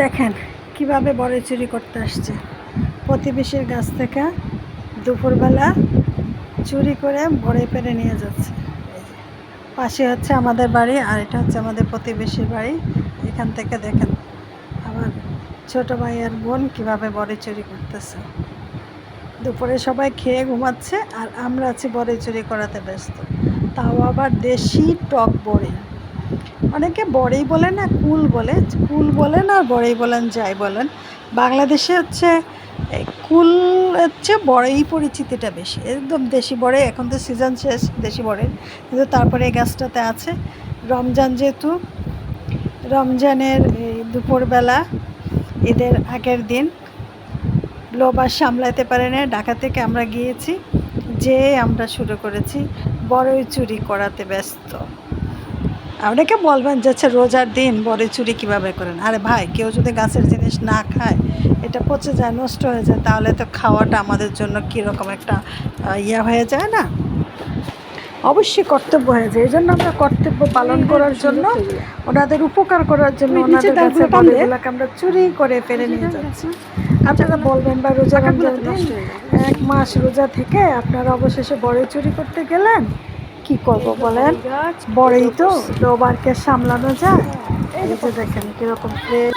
দেখেন কীভাবে বড়ি চুরি করতে আসছে। প্রতিবেশীর গাছ থেকে দুপুরবেলা চুরি করে বড়ি পেরে নিয়ে যাচ্ছে। পাশে হচ্ছে আমাদের বাড়ি আর এটা হচ্ছে আমাদের প্রতিবেশীর বাড়ি। এখান থেকে দেখেন আমার ছোট ভাই আর বোন কীভাবে বড়ি চুরি করতেছে। দুপুরে সবাই খেয়ে ঘুমাচ্ছে আর আমরা আছি বড়ি চুরি করাতে ব্যস্ত। তাও আবার দেশি টক বড়ি। অনেকে বড়ই বলে না কুল বলে। কুল বলেন আর বড়ই বলেন, যাই বলেন। বাংলাদেশে হচ্ছে কুল হচ্ছে বড়ই পরিচিতিটা বেশি। একদম দেশি বড়ে, এখন তো সিজন শেষ, দেশি বড়ে। কিন্তু তারপরে এই গাছটাতে আছে। রমজান যেহেতু, রমজানের এই দুপুরবেলা, ঈদের আগের দিন লোভ আর সামলাতে পারে না ঢাকা থেকে আমরা গিয়েছি যে আমরা শুরু করেছি, বড়ই চুরি করাতে ব্যস্ত। অনেকে বলবেন যে আচ্ছা রোজার দিন বড়ি চুরি কীভাবে করেন? আরে ভাই কেউ যদি গাছের জিনিস না খায় এটা পচে যায় নষ্ট হয়ে যায় তাহলে তো খাওয়াটা আমাদের জন্য কীরকম একটা ইয়ে হয়ে যায় না? অবশ্যই কর্তব্য হয়ে যায়। এই জন্য আমরা কর্তব্য পালন করার জন্য ওনাদের উপকার করার জন্য ওনাদের কাছে? আমরা চুরি করে ফেলে নিয়ে যাচ্ছি। আপনারা বলবেন বা রোজা। এক মাস রোজা থেকে আপনারা অবশেষে বড়ি চুরি করতে গেলেন? কি করব বলেন? বড়ই তো রোবারকে সামলানো যায়। এই যে দেখেন কীরকম ফ্রেশ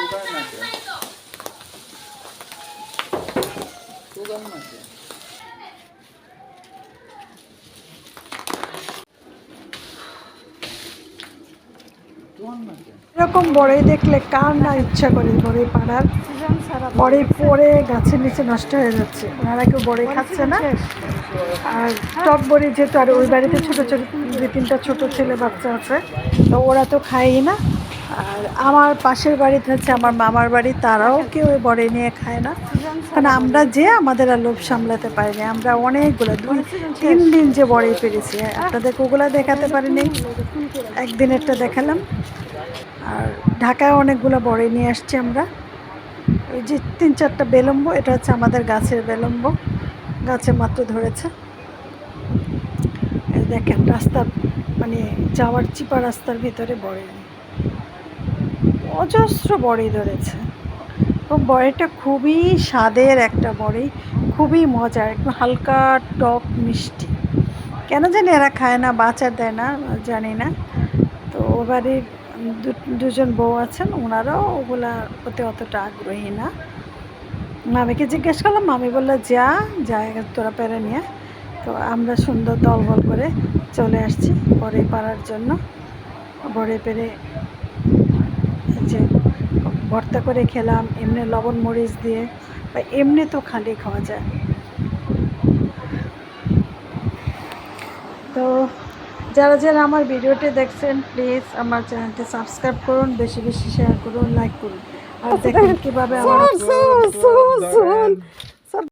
এরকম বড়ই দেখলে কার না ইচ্ছা করে বড়ই পাড়ার? সিজন ছাড়া বড়ি পড়ে গাছের নিচে নষ্ট হয়ে যাচ্ছে। ওনারা কেউ বড়ই খাচ্ছে না। আর টক বড়ি যেহেতু আর ওই বাড়িতে ছোটো ছোটো দুই তিনটা ছোটো ছেলে বাচ্চা আছে তো ওরা তো খায়ই না। আর আমার পাশের বাড়িতে হচ্ছে আমার মামার বাড়ি তারাও কেউ ওই বড়ি নিয়ে খায় না। কারণ আমরা যে আমাদের আর লোভ সামলাতে পারিনি আমরা অনেকগুলো দুই তিন দিন যে বড়ি পেরেছি। আপনাদেরকে ওগুলো দেখাতে পারিনি। একদিনেরটা দেখালাম। আর ঢাকায় অনেকগুলো বড়ি নিয়ে আসছি আমরা। এই যে তিন চারটা বেলম্ব, এটা হচ্ছে আমাদের গাছের বেলম্ব। গাছে মাত্র ধরেছে। দেখেন, রাস্তা মানে যাওয়ার চিপা রাস্তার ভিতরে বড়ি অজস্র বড়ি ধরেছে। এবং বড়িটা খুবই স্বাদের একটা বড়ি, খুবই মজার একটু হালকা টক মিষ্টি। কেন জানি এরা খায় না বাচার দেয় না, জানি না। তো ও বাড়ির দুজন বউ আছেন ওনারাও ওগুলার প্রতি অতটা আগ্রহী না। মামিকে জিজ্ঞেস করলাম, মামি বলল, যা যা, তোরা পেরে নিয়ে তো আমরা সুন্দর দলবল করে চলে আসছি বড়ি পাড়ার জন্য। বড়ি পেরে যে ভর্তা করে খেলাম, এমনি লবণ মরিচ দিয়ে, বা এমনি তো খালি খাওয়া যায়। তো যারা যারা আমার ভিডিওটি দেখছেন প্লিজ আমার চ্যানেলটি সাবস্ক্রাইব করুন বেশি বেশি শেয়ার করুন লাইক করুন। আর দেখুন কীভাবে আমার